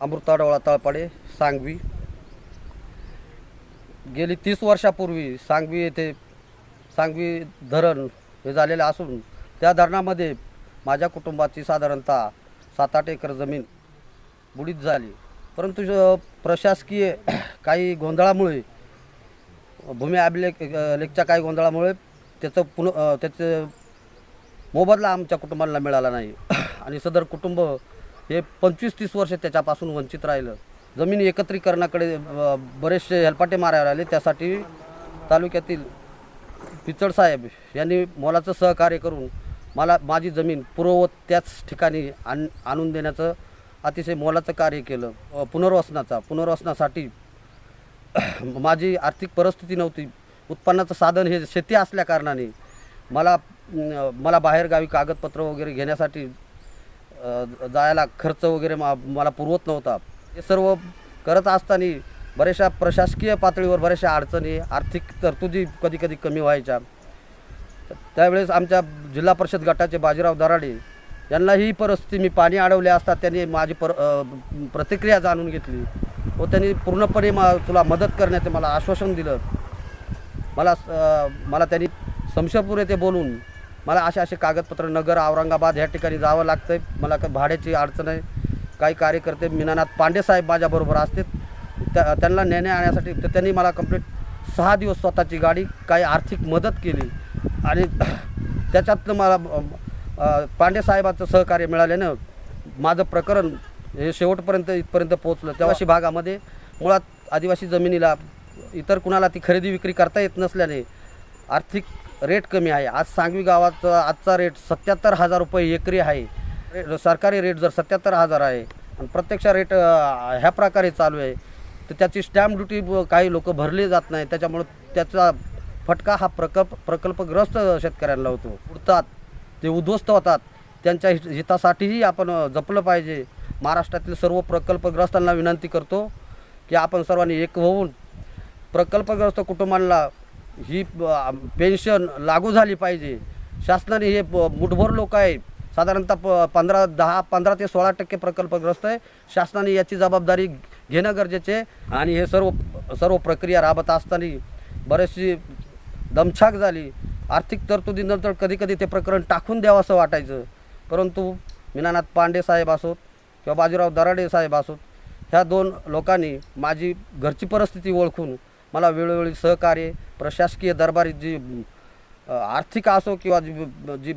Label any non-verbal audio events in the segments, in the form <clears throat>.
अमृताडोळा तळपाडे सांगवी. गेली तीस वर्षापूर्वी सांगवी येथे सांगवी धरण हे झालेलं असून त्या धरणामध्ये माझ्या कुटुंबाची साधारणतः सात आठ एकर जमीन बुडीत झाली. परंतु प्रशासकीय <clears throat> काही गोंधळामुळे भूमी अभिलेख लेखच्या काही गोंधळामुळे त्याचं पुन त्याचं मोबदला आमच्या कुटुंबाला मिळाला नाही. <clears throat> आणि सदर कुटुंब हे पंचवीस तीस वर्ष त्याच्यापासून वंचित राहिलं. जमीन एकत्रीकरणाकडे बरेचसे हेलपाटे मारायला आले. त्यासाठी तालुक्यातील पिचडसाहेब यांनी मोलाचं सहकार्य करून मला माझी जमीन पूर्ववत त्याच ठिकाणी आण आणून देण्याचं अतिशय मोलाचं कार्य केलं. पुनर्वसनाचा पुनर्वसनासाठी <clears throat> माझी आर्थिक परिस्थिती नव्हती. उत्पन्नाचं साधन हे शेती असल्याकारणाने मला मला बाहेरगावी कागदपत्र वगैरे घेण्यासाठी जायला खर्च वगैरे मा मला पुरवत नव्हता. हे सर्व करत असताना बऱ्याचशा प्रशासकीय पातळीवर बऱ्याचशा अडचणी आर्थिक तरतुदी कधी कधी कमी व्हायच्या. त्यावेळेस आमच्या जिल्हा परिषद गटाचे बाजीराव दराडे यांना ही परिस्थिती मी पाणी अडवले असता त्यांनी माझी पर प्रतिक्रिया जाणून घेतली व त्यांनी पूर्णपणे मा तुला मदत करण्याचं मला आश्वासन दिलं. मला मला त्यांनी संशयपूर येथे बोलून मला असे असे कागदपत्र नगर औरंगाबाद ह्या ठिकाणी जावं लागतं आहे मला का भाड्याची अडचण आहे. काही कार्यकर्ते मिनानाथ पांडे साहेब माझ्याबरोबर असते त्या त्यांना नेण्या आणण्यासाठी तर त्यांनी मला कंप्लीट सहा दिवस स्वतःची गाडी काही आर्थिक मदत केली. आणि <clears throat> त्याच्यातलं मला पांडे साहेबांचं सहकार्य मिळाल्यानं माझं प्रकरण हे शेवटपर्यंत इथपर्यंत पोहोचलं. तेव्हाशी भागामध्ये मुळात आदिवासी जमिनीला इतर कुणाला ती खरेदी विक्री करता येत नसल्याने आर्थिक रेट कमी आहे. आज सांगवी गावात आजचा रेट सत्याहत्तर हजार रुपये एकरी आहे. रे- सरकारी रेट जर सत्याहत्तर हजार आहे आणि प्रत्यक्ष रेट ह्या प्रकारे चालू आहे तर त्याची स्टॅम्प ड्युटी काही लोक भरले जात नाही. त्याच्यामुळं त्याचा फटका हा प्रकल्प प्रकल्पग्रस्त शेतकऱ्यांना होतो. उडतात ते उद्ध्वस्त होतात. त्यांच्या हित हितासाठीही आपण जपलं पाहिजे. महाराष्ट्रातील सर्व प्रकल्पग्रस्तांना विनंती करतो की आपण सर्वांनी एक होऊन प्रकल्पग्रस्त कुटुंबांना ही पेन्शन लागू झाली पाहिजे. शासनाने हे मुठभर लोक आहे साधारणतः प पंधरा दहा पंधरा ते सोळा टक्के प्रकल्पग्रस्त आहे. शासनाने याची जबाबदारी घेणं गरजेचे आहे. आणि हे सर्व सर्व प्रक्रिया राबत असताना बरेचशी दमछाक झाली. आर्थिक तरतुदीनंतर कधी कधी ते प्रकरण टाकून द्यावं असं वाटायचं. परंतु मीनानाथ पांडे साहेब असोत किंवा बाजीराव दराडे साहेब असोत ह्या दोन लोकांनी माझी घरची परिस्थिती ओळखून मला वेळोवेळी सहकार्य प्रशासकीय दरबारी जी आर्थिक असो किंवा जी जी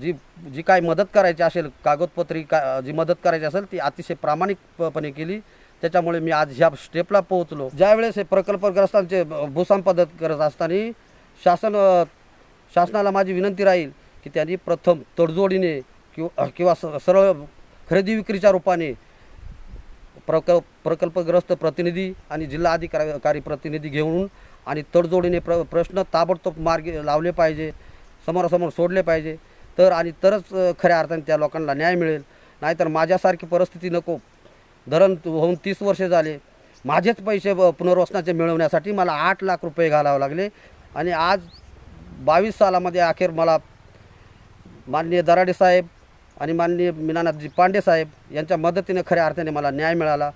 जी जी काय मदत करायची असेल कागदपत्री का जी मदत करायची असेल ती अतिशय प्रामाणिकपणे केली. त्याच्यामुळे मी आज ह्या स्टेपला पोहोचलो. ज्यावेळेस हे प्रकल्पग्रस्तांचे भूसंपादन करत असताना शासन शासनाला माझी विनंती राहील की त्यांनी प्रथम तडजोडीने किंवा किंवा स- सरळ खरेदी विक्रीच्या रूपाने प्रकल्प प्रकल्पग्रस्त प्रतिनिधी आणि जिल्हा अधिकारी प्रतिनिधी घेऊन आणि तडजोडीने प्र प्रश्न ताबडतोब मार्गी लावले पाहिजे समोरासमोर सोडले पाहिजे. तर आणि तरच खऱ्या अर्थाने त्या लोकांना न्याय मिळेल. नाहीतर माझ्यासारखी परिस्थिती नको. धरण होऊन तीस वर्षे झाले. माझेच पैसे पुनर्वसनाचे मिळवण्यासाठी मला आठ लाख रुपये घालावे लागले. आणि आज बावीस सालामध्ये अखेर मला माननीय दराडे साहेब आणि माननीय मीनानाथजी पांडे साहेब यांच्या मदतीने खऱ्या अर्थाने मला न्याय मिळाला.